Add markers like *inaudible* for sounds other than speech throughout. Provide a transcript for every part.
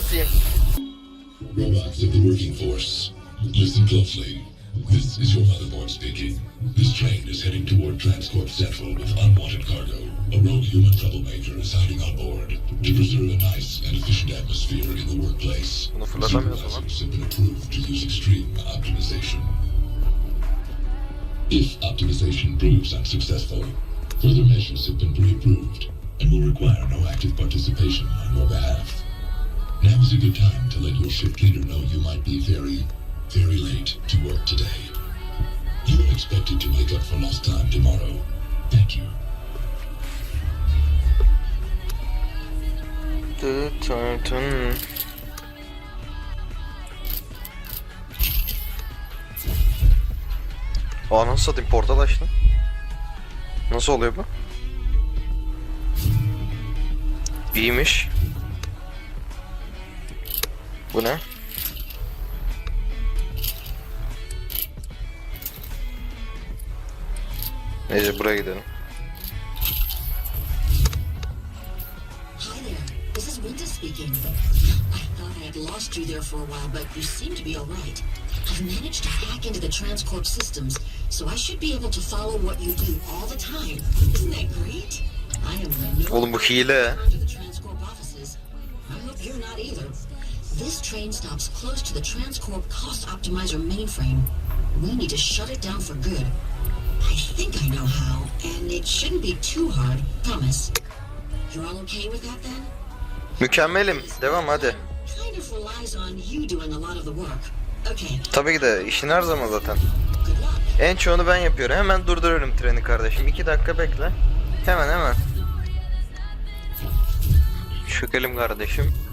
satayım. Robots of the working force, listen closely. This is your motherboard speaking. This train is heading toward Transcorp Central with unwanted cargo. A rogue human troublemaker is hiding on board to preserve a nice and efficient atmosphere in the workplace. Bunu fırlatamıyoruz. Supervisors have been approved to use extreme optimization. If optimization proves unsuccessful, further measures have been pre-approved and will require no active participation on your behalf. Now is a good time to let your shift leader know you might be very, very late to work today. You are expected to make up for lost time tomorrow. Thank you. Tın tın. Aa nasıl satayım portal açtım. Nasıl oluyor bu? İyiymiş. Bu ne? Neyse buraya gidelim. Hi. This is Winter speaking. I thought I had lost you there for a while, but you seem to be all right. I've managed to hack into the Transcorp systems, so I should be able to follow what you do all the time. Isn't that great? I am no Oğlum bu hile. the Transcorp offices. I hope you're not either. This train stops close to the Transcorp cost optimizer mainframe. We need to shut it down for good. I think I know how, and it shouldn't be too hard. Promise. You're all okay with that then? Mükemmelim. Devam hadi. Kind of relies on you doing a lot of the work. Okay, Tabii ki de işin her zaman zaten. En çoğunu ben yapıyorum. Hemen durduruyorum treni kardeşim. 2 dakika bekle. Hemen hemen. Çökelim kardeşim.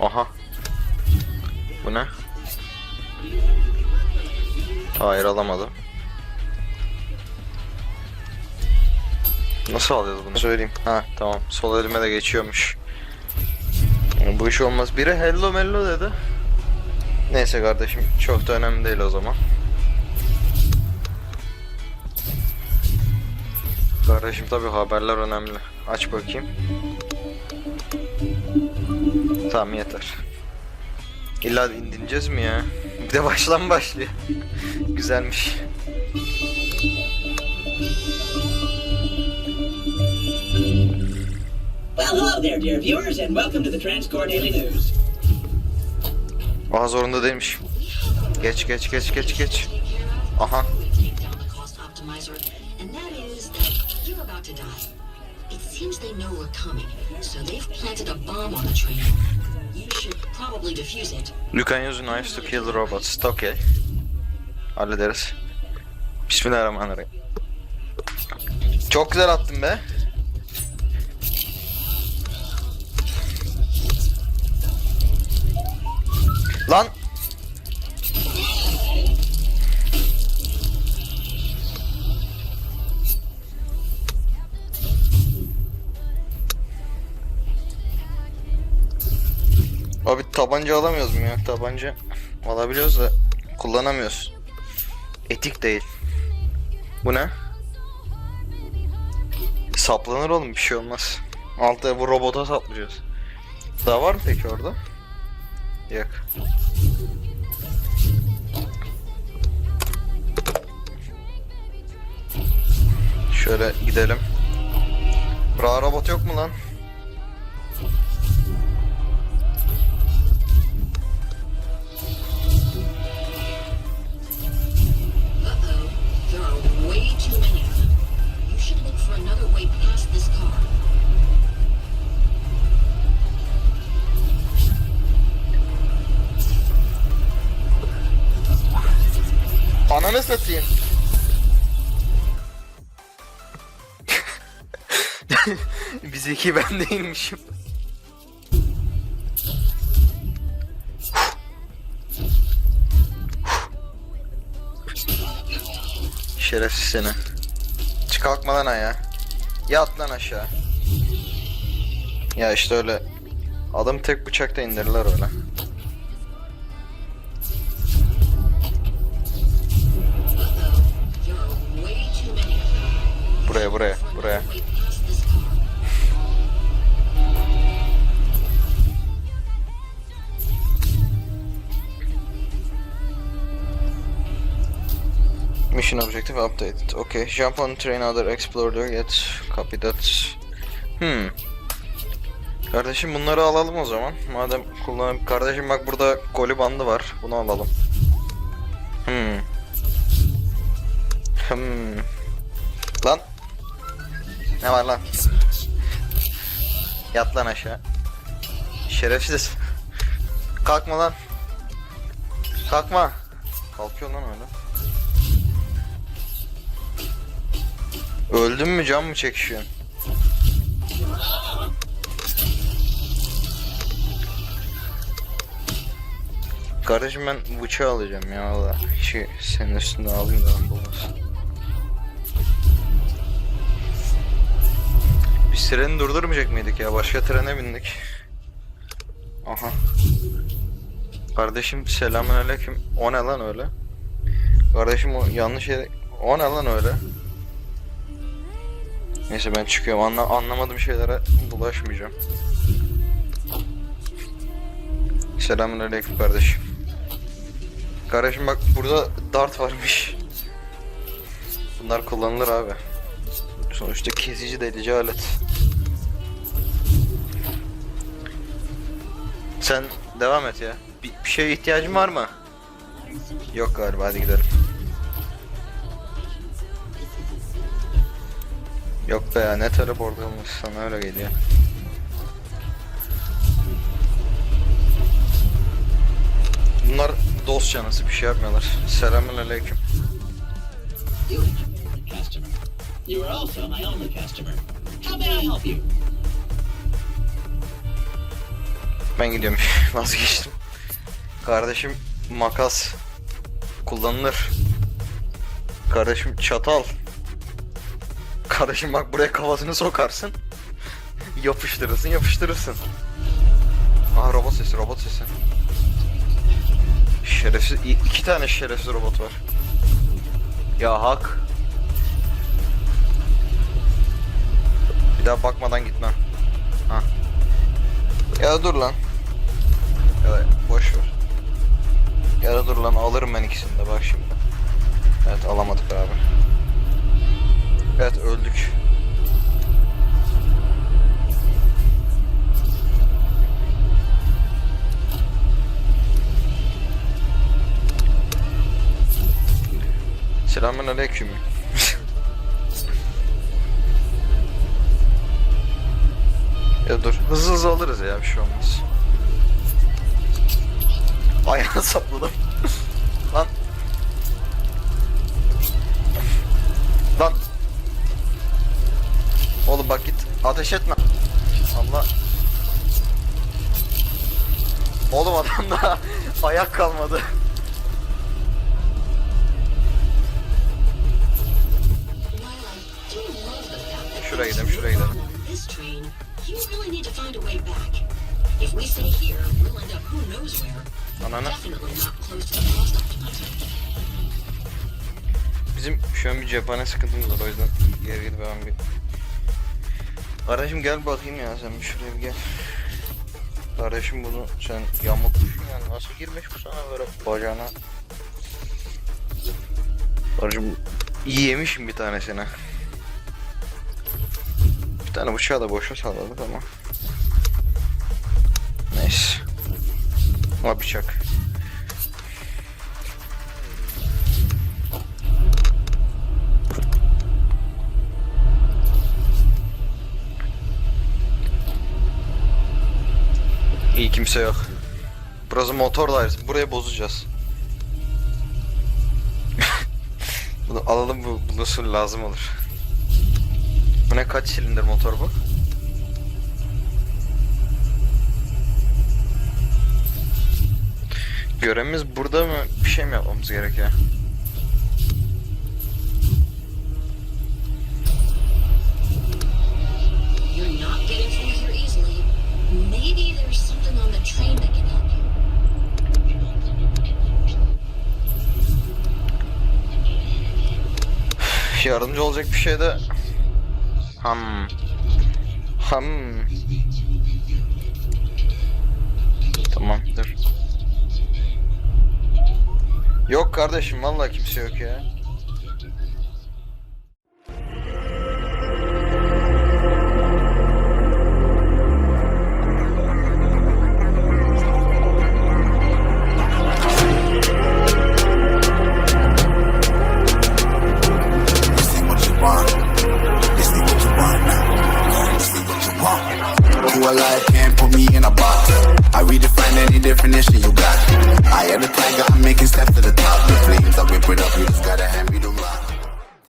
Aha. Bu ne? Hayır alamadım. Nasıl alıyoruz bunu? Söyleyeyim. Ha tamam. Sol elime de geçiyormuş. Yani Bu iş olmaz. Biri hello mello dedi. Neyse kardeşim çok da önemli değil o zaman. Kardeşim tabi haberler önemli. Aç bakayım. Tamam yeter. İlla indireceğiz mi ya? Bir de baştan başlıyor. Güzelmiş. Well, hello there, dear viewers, and welcome to the Transcore Daily News. Aha zorunda değilmiş. Geç geç geç geç geç. Aha. It seems they know we're coming, so they've planted a bomb on the train. You should probably defuse it. You can use knives to kill robots. Okay. Hallederiz. Bismillahirrahmanirrahim. Çok güzel attın be. Lan. Abi tabanca alamıyoruz mu ya? Tabanca alabiliyoruz da kullanamıyoruz. Etik değil. Bu ne? Saplanır oğlum bir şey olmaz. Altta bu robota saplayacağız. Daha var mı peki orada? Yok. Şöyle gidelim. Bra robot yok mu lan? Ananı satayım. *laughs* Biz iki ben değilmişim. Şerefsiz seni. Çık kalkma lan ayağa. Yat lan aşağı. Ya işte öyle. Adam tek bıçakta indirirler öyle. Mission objective updated. Okay. Jump on train other explorer get. Copy that. Hmm. Kardeşim bunları alalım o zaman. Madem kullanıp kardeşim bak burada koli bandı var. Bunu alalım. Hmm. Hmm. Lan. Ne var lan? Yat lan aşağı. Şerefsiz. Kalkma lan. Kalkma. Kalkıyor lan öyle. Öldün mü can mı çekişiyorsun? Kardeşim ben bıçağı alacağım ya valla. Şey senin üstünde alayım da bulmasın. Biz treni durdurmayacak mıydık ya? Başka trene bindik. Aha. Kardeşim selamünaleyküm. O ne lan öyle? Kardeşim o yanlış yere... O ne lan öyle? Neyse ben çıkıyorum. Anla anlamadığım şeylere bulaşmayacağım. Selamünaleyküm kardeşim. Kardeşim bak burada dart varmış. Bunlar kullanılır abi. Sonuçta kesici delici alet. Sen devam et ya. Bir, bir şeye ihtiyacın var mı? Yok galiba hadi gidelim. Yok be ya ne teleport olmuş sana öyle geliyor. Bunlar dost canısı bir şey yapmıyorlar. Selamünaleyküm. Customer. You are also my only customer. How may I help you? Ben gidiyorum. *laughs* Vazgeçtim. Kardeşim makas kullanılır. Kardeşim çatal. Kardeşim bak buraya kafasını sokarsın. Yapıştırırsın, yapıştırırsın. Aha robot sesi, robot sesi. Şerefsiz, iki tane şerefsiz robot var. Ya hak. Bir daha bakmadan gitmem. Ha. Ya dur lan. Ya boş ver. Ya dur lan alırım ben ikisini de bak şimdi. Evet alamadık abi. Evet öldük. Selamun aleyküm. *laughs* ya dur hızlı hızlı alırız ya bir şey olmaz. Ayağını *laughs* sapladım. Ateş etme. Allah. Oğlum adamda *laughs* ayak kalmadı. Şuraya gidelim, şuraya gidelim. Ananı. Bizim şu an bir cephane sıkıntımız var o yüzden geri gidip ben bir... Kardeşim gel bakayım ya sen bir şuraya bir gel. Kardeşim bunu sen yamultmuşsun yani nasıl girmiş bu sana böyle bacağına? Kardeşim yemişim bir tanesine. Bir tane bıçağı da boşa salladık ama. Neyse. Ama bıçak. İyi kimse yok. Burası motor dairesi. Burayı bozacağız. *laughs* Bunu alalım bu, bu nasıl lazım olur. Bu ne kaç silindir motor bu? Görevimiz burada mı? Bir şey mi yapmamız gerekiyor? Yardımcı olacak bir şey de... Ham. Ham. Tamam dur. Yok kardeşim vallahi kimse yok ya.